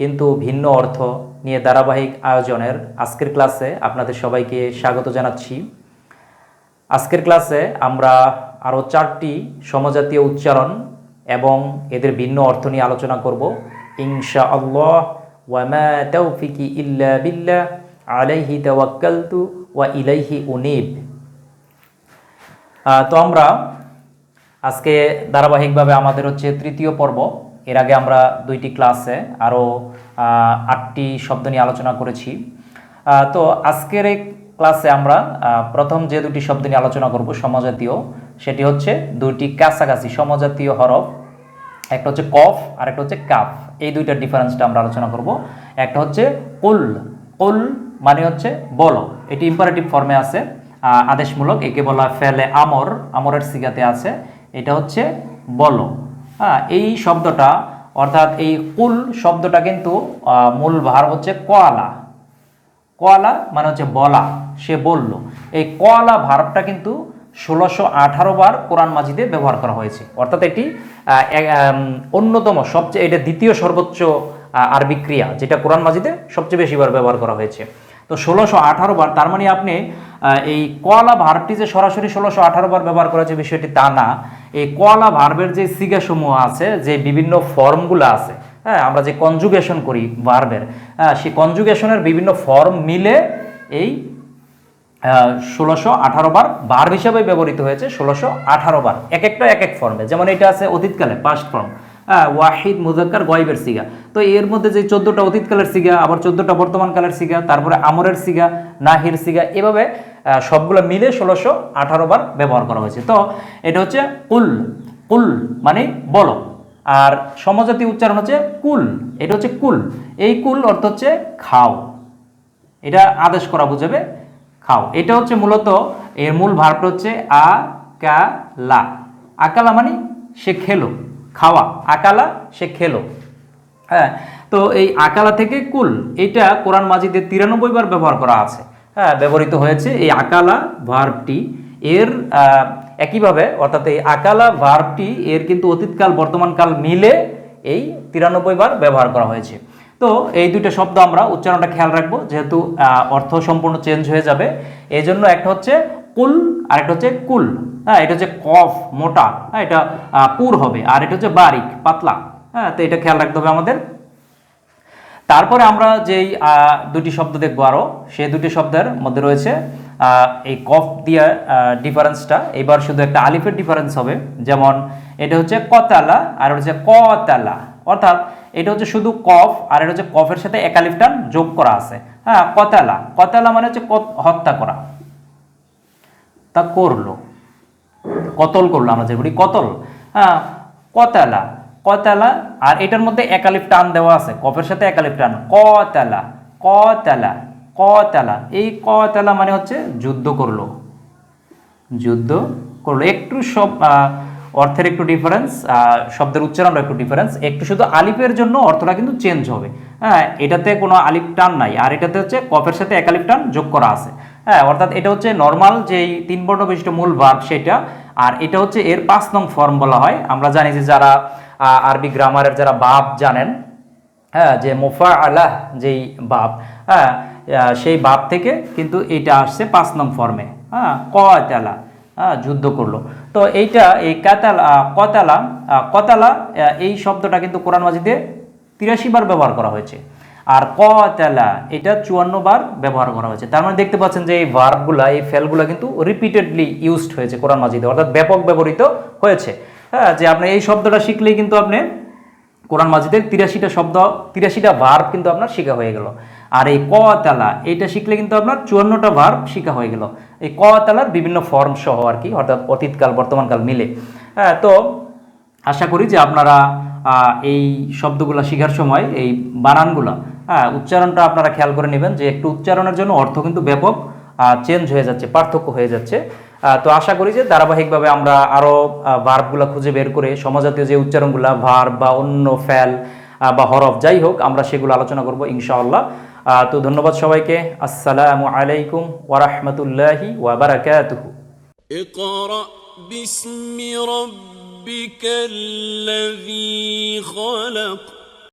কিন্তু ভিন্ন অর্থ নিয়ে ধারাবাহিক আয়োজনের আজকের ক্লাসে আপনাদের সবাইকে স্বাগত জানাচ্ছি। আজকের ক্লাসে আমরা আরও চারটি সমজাতীয় উচ্চারণ এবং এদের ভিন্ন অর্থ নিয়ে আলোচনা করব। ইনশা আল্লাহ ওয়ামা তৌফিকি ইল্লা বিল্লা আলাইহি তাওয়াক্কালতু ওয়া ইলাইহি উনিব। তো আমরা আজকে ধারাবাহিকভাবে আমাদের হচ্ছে তৃতীয় পর্ব। এর আগে আমরা দুইটি ক্লাসে আরও আটটি শব্দ নিয়ে আলোচনা করেছি। তো আজকের এই ক্লাসে আমরা প্রথম যে দুটি শব্দ নিয়ে আলোচনা করব সমজাতীয়, সেটি হচ্ছে দুইটি কাছাকাছি সমজাতীয় হরফ, একটা হচ্ছে কফ আর একটা হচ্ছে কাফ। এই দুইটার ডিফারেন্সটা আমরা আলোচনা করব। একটা হচ্ছে কুল কুল মানে হচ্ছে বলো। এটি ইম্পারেটিভ ফর্মে আছে আদেশমূলক, একে বলা ফেলে আমর, আমরের সিগাতে আছে, এটা হচ্ছে বলো। হ্যাঁ এই শব্দটা, অর্থাৎ এই কুল শব্দটা কিন্তু মূল ভার হচ্ছে কোয়ালা। কোয়ালা মানে হচ্ছে বলা, সে বলল। এই কোয়ালা ভার্বটা কিন্তু ষোলোশো আঠারো বার কোরআন মাজিদে ব্যবহার করা হয়েছে। অর্থাৎ এটি অন্যতম সবচেয়ে, এটা দ্বিতীয় সর্বোচ্চ আরবি ক্রিয়া, যেটা কোরআন মাজিদে সবচেয়ে বেশি বার ব্যবহার করা হয়েছে। তো ষোলোশো আঠারো বার, তার মানে আপনি এই কোয়ালা ভার্বটি যে সরাসরি ষোলোশো আঠারো বার ব্যবহার করা হয়েছে বিষয়টি তা না। এই কোয়ালা ভার্বের যে সিগাসমূহ আছে, যে বিভিন্ন ফর্মগুলো আছে হ্যাঁ আমরা যে কনজুগেশন করি ভার্বের হ্যাঁ সেই কনজুগেশনের বিভিন্ন ফর্ম মিলে এই ষোলোশো আঠারো বার ভার্ব হিসাবে ব্যবহৃত হয়েছে ষোলোশো আঠারো বার, এক একটা এক এক ফর্মে। যেমন এটা আছে অতীতকালে পাস্ট ফর্ম হ্যাঁ ওয়াহিদ মুজাক্কার গয়েবের সিগা। তো এর মধ্যে যে চোদ্দোটা অতীতকালের সিগা, আবার চোদ্দোটা বর্তমানকালের সিগা, তারপরে আমরের সিগা, নাহির সিগা, এভাবে সবগুলো মিলে ষোলোশো আঠারো বার ব্যবহার করা হয়েছে। তো এটা হচ্ছে কুল কুল মানে বলো। আর সমজাতি উচ্চারণ হচ্ছে কুল, এটা হচ্ছে কুল। এই কুল অর্থ হচ্ছে খাও। এটা আদেশ করা বুঝাবে খাও। এটা হচ্ছে মূলত, এর মূল ভার্বটা হচ্ছে আ কা লা। আকালা মানে সে খেলো। খাওয়া, আকালা সে খেলো। হ্যাঁ তো এই আকালা থেকে কুল, এটা কোরআন মাজিদে তিরানব্বই বার ব্যবহার করা আছে। হ্যাঁ ব্যবহৃত হয়েছে এই আকালা ভার্বটি। এর একইভাবে, অর্থাৎ এই আকালা ভার্বটি, এর কিন্তু অতীতকাল, বর্তমানকাল মিলে এই তিরানব্বই বার ব্যবহার করা হয়েছে। তো এই দুইটা শব্দ আমরা উচ্চারণটা খেয়াল রাখব, যেহেতু অর্থ সম্পূর্ণ চেঞ্জ হয়ে যাবে। এই জন্য একটা হচ্ছে কুল আর একটা হচ্ছে কুল। হ্যাঁ এটা হচ্ছে কফ, মোটা। হ্যাঁ এটা পুর হবে। আর এটা হচ্ছে বারিক, পাতলা। হ্যাঁ তো এটা খেয়াল রাখতে হবে আমাদের। তারপরে আমরা যেই দুটি শব্দ দেখব আরও সেই দুটি শব্দের মধ্যে রয়েছে এই কফ দিয়া ডিফারেন্সটা এবার শুধু একটা আলিফের ডিফারেন্স হবে। যেমন, এটা হচ্ছে কতালা, আর এটা হচ্ছে কতালা। অর্থাৎ, এটা হচ্ছে শুধু কফ, আর এটা হচ্ছে কফের সাথে একালিফটান যোগ করা আছে। হ্যাঁ কতালা। কতালা মানে হচ্ছে হত্যা করা। তা করল। কতল করল আমরা যে বলি কতল। হ্যাঁ কতালা কতালা আর এটার মধ্যে একালিফ টান দেওয়া আছে। কপের সাথে একালিফ টান। কতালা কতালা কতালা এই কতালা মানে হচ্ছে যুদ্ধ করল। যুদ্ধ করল। একটু সব অর্থের একটু ডিফারেন্স শব্দের উচ্চারণটা একটু ডিফারেন্স একটু শুধু আলিফের জন্য অর্থটা কিন্তু চেঞ্জ হবে। হ্যাঁ এটাতে কোনো আলিফ টান নাই। আর এটাতে হচ্ছে কফের সাথে একালিফ টান যোগ করা আছে। হ্যাঁ অর্থাৎ এটা হচ্ছে নর্মাল যেই তিন বর্ণ বিশিষ্ট মূল ভার্ব সেটা, আর এটা হচ্ছে এর পাঁচ নং ফর্ম বলা হয়। আমরা জানি যে যারা আরবি গ্রামারের যারা বাপ জানেন হ্যাঁ যে মোফা আলাহ যেই বাপ হ্যাঁ সেই বাপ থেকে কিন্তু এটা আসছে পাঁচ নং ফর্মে হ্যাঁ কতালা হ্যাঁ যুদ্ধ করল। তো এইটা এই কাতালা কতালা কতালা এই শব্দটা কিন্তু কোরআন মাজিদে তিরাশি বার ব্যবহার করা হয়েছে। আর কতালা, এটা চুয়ান্ন বার ব্যবহার করা হয়েছে। তার মানে দেখতে পাচ্ছেন যে এই ভার্বগুলা এই ফেলগুলা কিন্তু রিপিটেডলি ইউজড হয়েছে কোরআন মাজিদে, অর্থাৎ ব্যাপক ব্যবহৃত হয়েছে। হ্যাঁ যে আপনি এই শব্দটা শিখলেই কিন্তু আপনি কোরআন মাজিদের তিরাশিটা শব্দ, তিরাশিটা ভার্ব কিন্তু আপনার শিখা হয়ে গেল। আর এই ক তালা এইটা শিখলে কিন্তু আপনার চুয়ান্নটা ভার্ব শিখা হয়ে গেল। এই ক তালার বিভিন্ন ফর্ম সহ আর কি, অর্থাৎ অতীতকাল, বর্তমানকাল মিলে। হ্যাঁ তো আশা করি যে আপনারা এই শব্দগুলো শেখার সময়, এই বানানগুলো হ্যাঁ উচ্চারণটা আপনারা খেয়াল করে নেবেন যে একটু উচ্চারণের জন্য অর্থ কিন্তু ব্যাপক চেঞ্জ হয়ে যাচ্ছে পার্থক্য হয়ে যাচ্ছে আহ, তো আশা করি যে ধারাবাহিকভাবে আমরা আরও ভার্বগুলো খুঁজে বের করে সমাজাতীয় যে উচ্চারণগুলো ভার্ব বা অন্য ফ্যাল আহ, বা হরফ যাই হোক আমরা সেগুলো আলোচনা করব ইনশাআল্লাহ আহ, তো ধন্যবাদ সবাইকে আসসালামু আলাইকুম ওরহমতুল্লাহি ওয়াবারাকাতুহু اقرأ باسم ربك الذي خلق